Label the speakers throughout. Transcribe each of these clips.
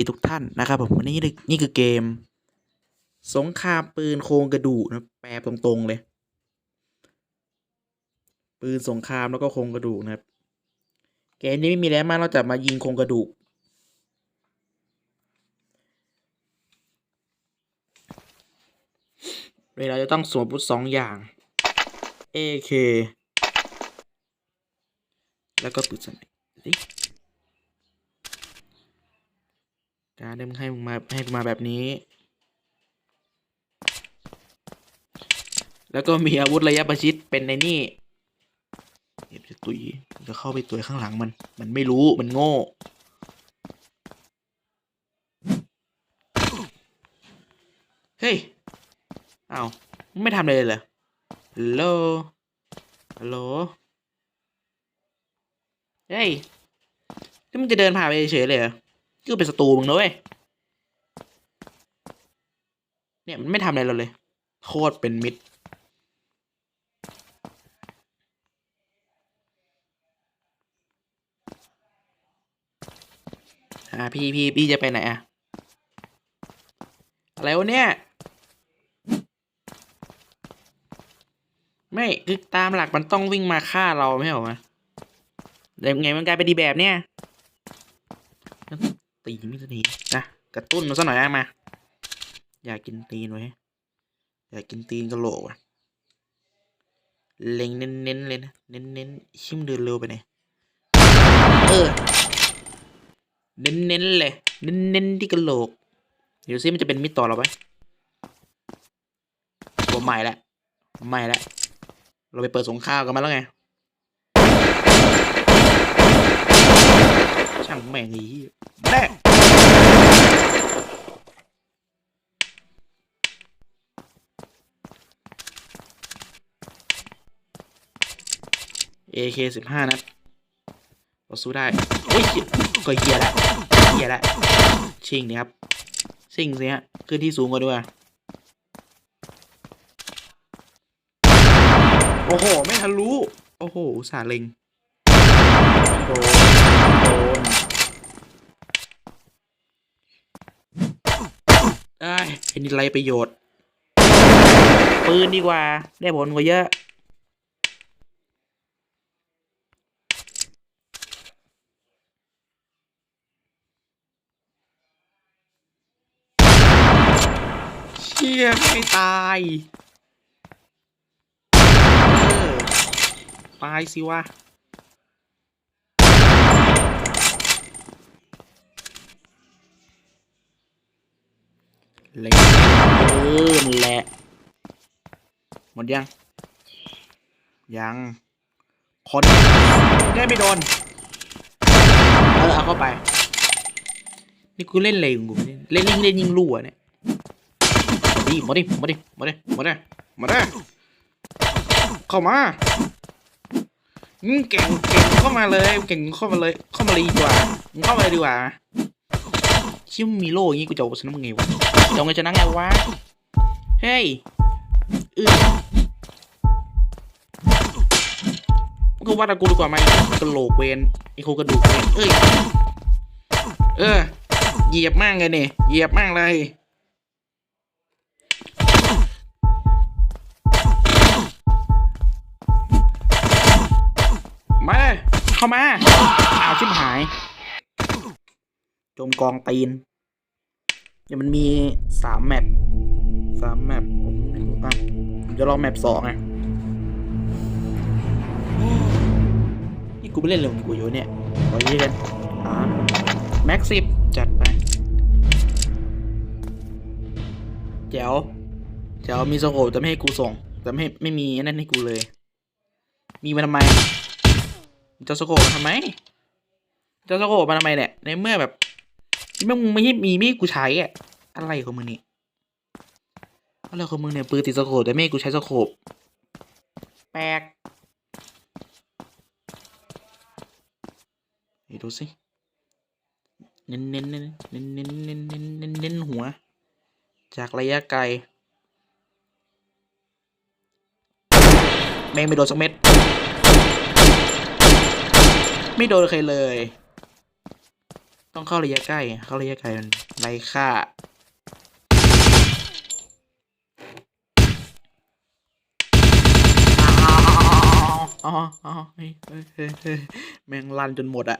Speaker 1: ีทุกท่านนะครับผมวันนี้นี่คือเกม สงครามปืนโครงกระดูกนะแปลตรงๆเลย ปืนสงครามแล้วก็โครงกระดูกนะครับ เกมนี้ไม่มีแล้วมากนอกจากมายิงโครงกระดูกเวลาจะต้องสวมอาวุธสองอย่าง AK แล้วก็ปืนสไนเปอร์การ เริ่มให้มึงมาให้มึงมาแบบนี้ แล้วก็มีอาวุธระยะประชิดเป็นในนี่เดี๋ยวจะตุยจะเข้าไปตุยข้างหลังมัน มันไม่รู้มันโง่เฮ้ยอ้าวไม่ทำอะไรเลยเหรอฮัลโหลฮัลโหลเฮ้ยนี่มึงจะเดินผ่านไปเฉยเลยเหรอ ก็เป็นศัตรูมึงนะเว้ยเนี่ยมันไม่ทำอะไรเราเลย โคตรเป็นมิตรอ่าพี่พี่พี่จะไปไหนอะอะไรวะเนี่ย ไม่คือตามหลักมันต้องวิ่งมาฆ่าเราไม่ใช่เหรอวะแต่ไงมันกลายเป็นดีแบบเนี่ย ตีมิสนีนะกระตุ้นมันซะหน่อยอะมา อยากกินตีนไว้อยากกินตีนกระโหลกอะเล็งเน้นๆเลยนะเน้นๆชิมเดินเร็วไปไหนอยเออเน้นๆเลยเน้นๆที่กระโหลกเดี๋ยวซิมันจะเป็นมิตรต่อเราไหมตัวใหม่ละใหม่ละเราไปเปิดสงครามกันมาแล้วไง ช่างแม่งไอ้เหี้ยแม่ AK สิบห้านัดเราสู้ได้โอ้ยก็เฮียแล้วเฮียแล้วชิงนี่ครับ ชิงสิฮะขึ้นที่สูงกว่าด้วยโอ้โห ไม่ทันรู้ โอ้โหสาเล็งโดนโดน ได้เห็นไรประโยชน์ ปืนดีกว่า ได้ผลกว่าเยอะ เชี่ยไม่ตาย ตายสิวะ เล็งเออนั่นแหละ หมดยัง ยังคนได้ไม่โดน เออเอาเข้าไป นี่กูเล่นอะไรของกูเนี่ยเล่นเล่นเล่นยิงรั่วเนี่ยมาดิมาดิมาดิมาดิมาดิมาดิเข้ามาเก่งเก่งเข้ามาเลย เก่งเข้ามาเลย เข้ามาเลยดีกว่าเข้ามาเลยดีกว่า ชิมงมีโล่อย่างงี้กูจะเอาชนะมึงไงวะจะเอาไงชนะไงวะ เฮ้ยอือก็ว่าต่กูดีกว่าไหมกระโหลกเวนไอโคกระดูกเวนเอ้ย เออ เหยียบมากเลยเนี่ย เหยียบมากเลยมาเลยเข้ามา อ้าว ชิบหาย จมกองตีน เดี๋ยวมันมีสามแมปสามแมปผมไม่รู้อะผมจะลองแมปสองไงนี่กูไม่เล่นเร็วของกูอยู่เนี่ยขอยืนกันอ่าแม็กซิบจัดไปเจ๋วเจ๋วมีสโคปแต่ไม่ให้กูส่ง แต่ไม่ไม่มีนนั่นให้กูเลย มีมาทำไมจะสโคปมาทำไมจะสโคปมาทำไมเนี่ยในเมื่อแบบ ไมึงไม่ใช่มีมีดกูใช้อะอะไรของมึงนี่อะไรของมึงเนี่ยปืนติดสโคปแต่ไม่กูใช้สโคปแปลกเฮ้ดูสิเน้นเน้นเน้นเน้นเน้นเน้นเน้นเน้นเน้นหัว จากระยะไกลแม่งไม่โดนสักเม็ด ไม่โดนใครเลย ต้องเข้าระยะใกล้ เข้าระยะไกลมันไรค่า อ๋ออ๋อเฮ้ยเฮ้ยแม่งลั่นจนหมดอะ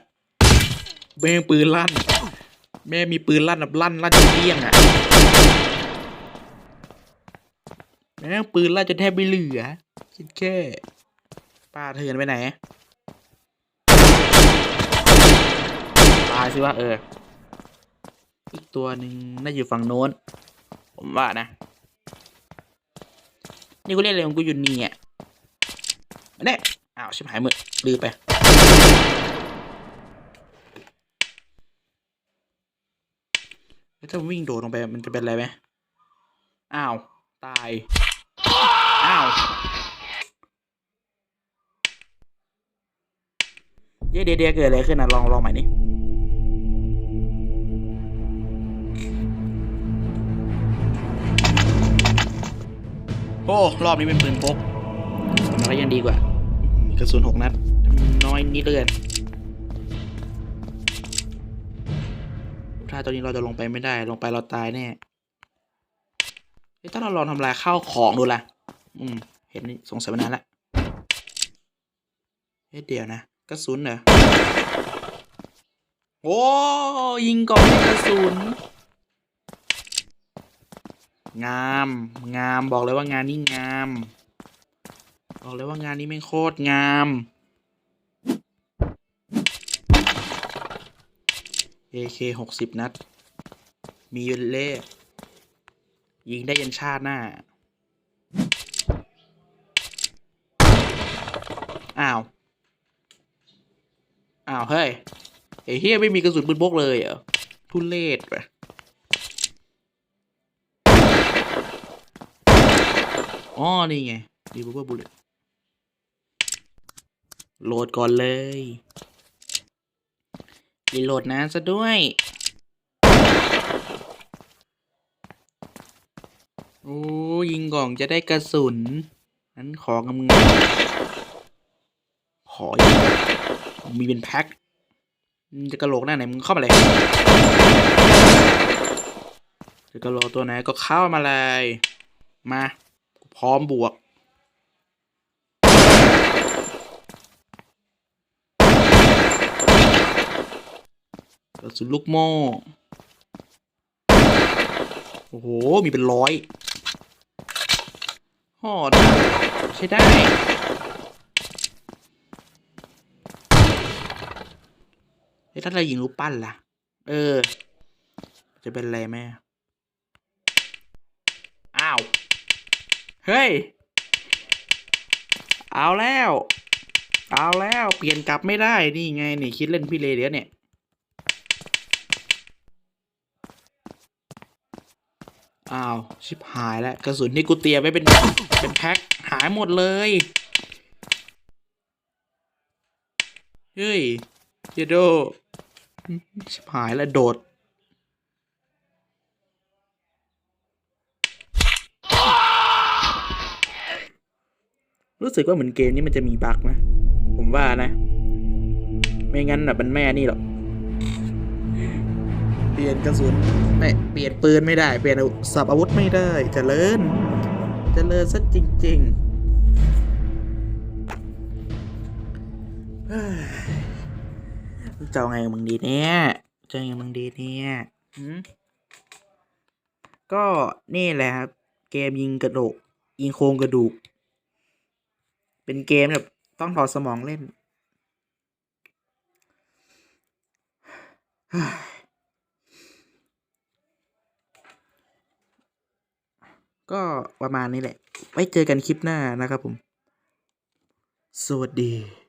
Speaker 1: แม่งปืนลั่น แม่มีปืนลั่นแบบลั่นลั่นจนเลี้ยงอะแม่งปืนลั่นจนแทบไม่เหลือคิดแค่ป้าเถื่อนไปไหน ตายสิวะเออ อีกตัวหนึ่งน่าอยู่ฝั่งโน้น ผมว่านะ นี่กูเล่นอะไรของกูอยู่นี่อะเนี่ยอ้าวชิบหายมือลืมไปแล้วถ้าวิ่งโดดลงไปมันจะเป็นอะไรไหมอ้าว ตาย อ้าว เย้เดียเดียวเกิดอะไรขึ้นนะลองลองใหม่นี่ อ้รอบนี้เป็นปืนพกมันก็ยังดีกว่ามีกระสุนหกนัด น้อยนิดเลือนถ้าตอนนี้เราจะลงไปไม่ได้ ลงไปเราตายแน่เฮ้ยถ้าเราลองทำลายข้าวของดูล่ะ อืม เห็นนี่สงสัยมานานละเฮ้ยเดี๋ยวนะกระสุนเหรอ โอ้ยิงก่อนด้วยกระสุน งาม งามบอกเลยว่างานนี้งาม บอกเลยว่างานนี้ไม่งโคตรงาม AK หกสิบนัด มีเล่ยิงได้ยันชาติหน้า อ้าว อ้าว เฮ้ยไอ้เฮียไม่มีกระสุนปืนพกเลยเหรอทุเลศไป อ๋อ นี่ไงดีบูเบบุลเลตโหลดก่อนเลยรีโหลดนานซะด้วย โอ้ยิงกล่องจะได้กระสุน นั้นของงามขอยิงมีเป็นแพ็คจะกระโหลกหน้าไหนมึงเข้ามาเลย จะกระโหลกตัวไหนก็เข้ามาเลย มา พร้อมบวก กระสุนลูกโม่โอ้โห มีเป็นร้อยหอดใช้ได้เฮ้ยถ้าเรายิงรูปปั้นล่ะ เออ จะเป็นอะไรแม่อ้าว เฮ้ย เอาแล้ว เอาแล้ว เปลี่ยนกลับไม่ได้ นี่ไง นี่คิดเล่นพี่เลเดียวเนี่ย อ้าว ชิบหายแล้ว กระสุนที่กูเตรียมไว้เป็น เป็นแพ็ค หายหมดเลย เฮ้ยเจโด ชิบหายแล้วโดด รู้สึกว่าเหมือนเกมนี้มันจะมีบั๊กนะผมว่านะ ไม่งั้นแบบมันแม่นี่หรอกเปลี่ยนกระสุนไม่เปลี่ยนปืนไม่ได้ เปลี่ยนสับอาวุธไม่ได้เจริญเจริญซะจริง ๆเฮ้ยจะเอาไงมึงดีเนี่ยเจะเอาไงมึงดีเนี่ยก็นี่แหละครับ เกมยิงกระโดกยิงโครงกระดูก เป็นเกมแบบต้องถอดสมองเล่น ก็ประมาณนี้แหละ ไว้เจอกันคลิปหน้านะครับผม สวัสดี